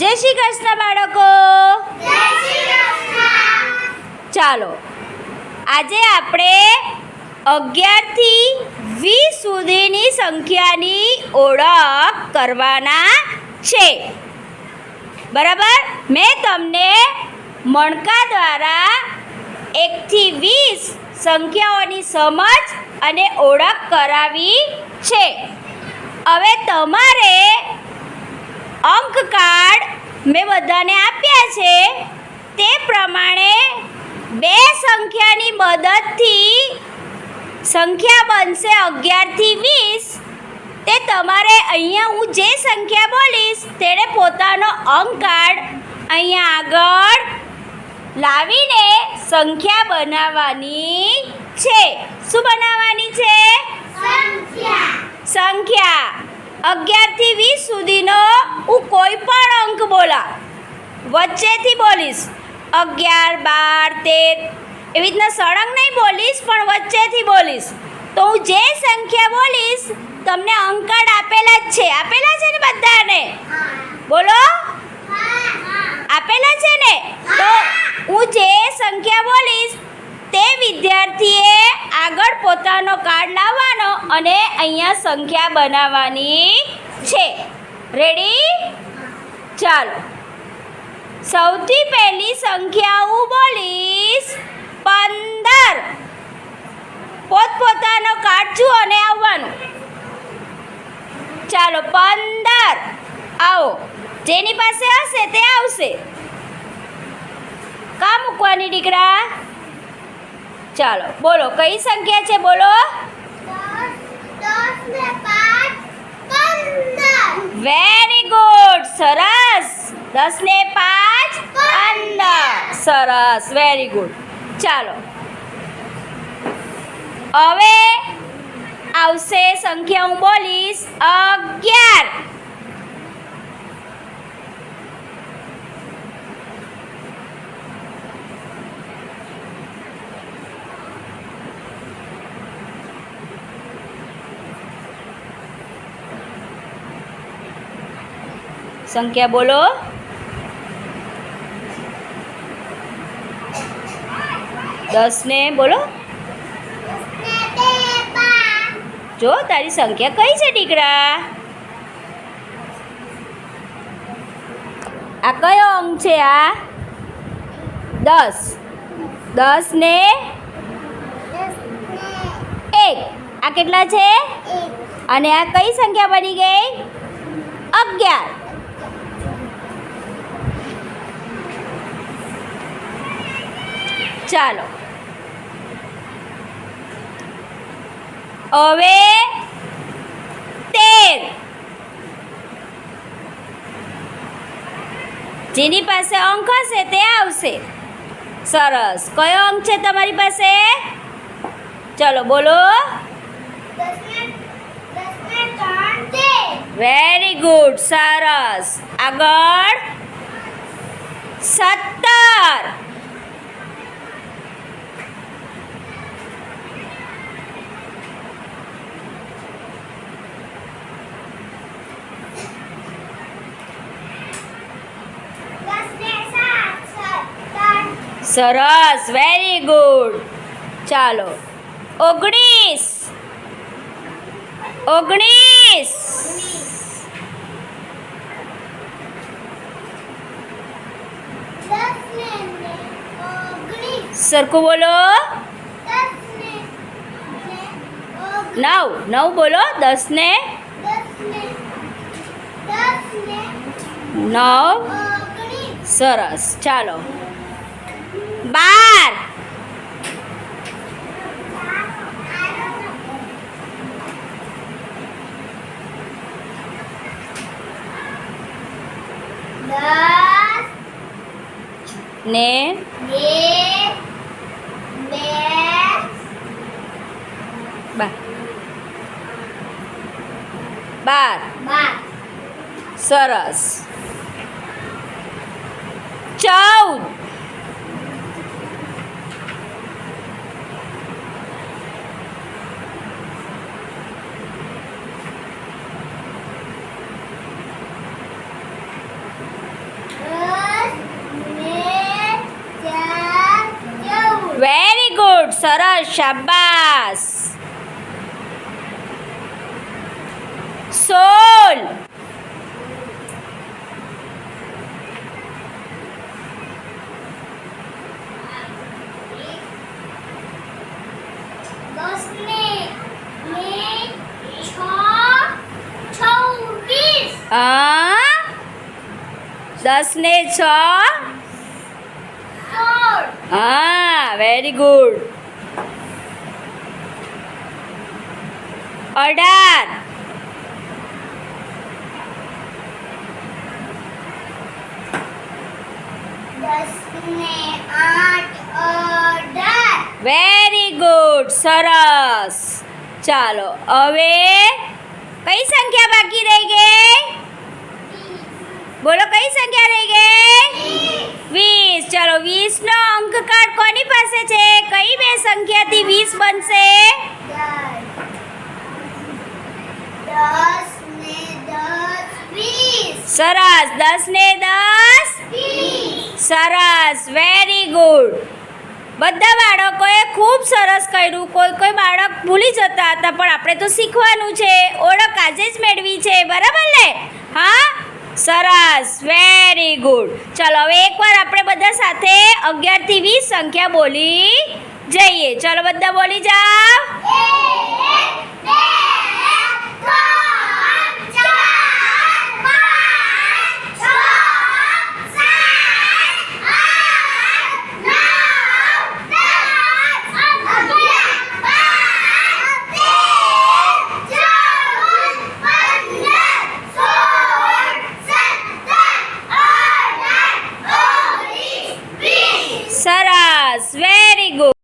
જય શ્રી કૃષ્ણ બાળકો. ચાલો, આજે આપણે અગિયારથી વીસ સુધીની સંખ્યાની ઓળખ કરવાના છે. બરાબર? મેં તમને મણકા દ્વારા એકથી વીસ સંખ્યાઓની સમજ અને ઓળખ કરાવી છે. હવે તમારે અંક કાર્ડ મેં બધાને આપ્યા છે. તે પ્રમાણે બે સંખ્યાની મદદથી સંખ્યા બનશે અગિયારથી વીસ. તે તમારે અહીંયા હું જે સંખ્યા બોલીશ તેણે પોતાનો અંક કાર્ડ અહીંયા આગળ લાવીને સંખ્યા બનાવવાની છે. શું બનાવવાની છે? સંખ્યા. અગિયારથી વીસ સુધીનો હું કોઈ પણ અંક બોલા, વચ્ચેથી બોલીશ. અગિયાર, બાર, તેર, એવી રીતના સળંગ નહીં બોલીશ, પણ વચ્ચેથી બોલીશ. તો હું જે સંખ્યા બોલીશ, તમને અંક કાર્ડ આપેલા જ છે. આપેલા છે ને બધાને? બોલો? આપેલા છે ને? તો હું જે સંખ્યા બોલીશ, તે વિદ્યાર્થીએ આગળ પોતાનો કાર્ડ લાવવાનો અને અહીંયા સંખ્યા બનાવવાની છે. રેડી ચાલો. સૌથી પહેલી સંખ્યા હું બોલીશ. પંદર. પોતપોતાનો કાઢજો અને આવવાનું. ચાલો, પંદર. આવો. જેની પાસે હશે તે આવશે. કા મૂકવાની દીકરા? ચાલો, બોલો, કઈ સંખ્યા છે? બોલો. વેરી ગુડ સરસ. દસ ને પાંચ પંદર. સરસ. વેરી ગુડ ચાલો. હવે આવશે સંખ્યા હું બોલીશ અગિયાર. સંખ્યા બોલો. દસ ને બોલો. જો તારી સંખ્યા કઈ છે દીકરા? આ કયો અંક છે આ? દસ. દસ ને એક. આ કેટલા છે? અને આ કઈ સંખ્યા બની ગઈ? અગિયાર. ચાલો. હવે તેર જેની પાસે અંક હશે તે આવશે. સરસ. કયો અંક છે તમારી પાસે? ચલો, બોલો. વેરી ગુડ સરસ. આગળ. સત્તર. સરસ વેરી ગુડ ચાલો, ઓગણીસ. ઓગણીસ. સરખું બોલો. નવ નવ બોલો દસ ને નવ. સરસ, ચાલો. બાર. ને બાર. બાર. સરસ. ચૌદ. સરસ શાબાશ સોળ દસ ને ને છ છવ્વીસ આ દસ ને છ સોળ હા વેરી ગુડ અઢાર દસ ને આઠ અઢાર વેરી ગુડ સરસ ચાલો હવે કઈ સંખ્યા બાકી રહી ગઈ બોલો કઈ સંખ્યા રહી ગઈ વીસ ચાલો વીસનો અંક કાર્ડ કોની પાસે છે કઈ બે સંખ્યાથી વીસ બનશે દસ ને દસ વીસ સરસ. દસ ને દસ સરસ. વેરી ગુડ બધા બાળકોએ ખૂબ સરસ કર્યું. કોઈ કોઈ બાળક ભૂલી જતા હતા પણ આપણે તો શીખવાનું છે. ઓળખ આજે જ મેળવી છે. બરાબર ને? હા? સરસ. વેરી ગુડ ચલો હવે એકવાર આપણે બધા સાથે અગિયારથી વીસ સંખ્યા બોલી જઈએ. ચલો બધા બોલી જાઓ.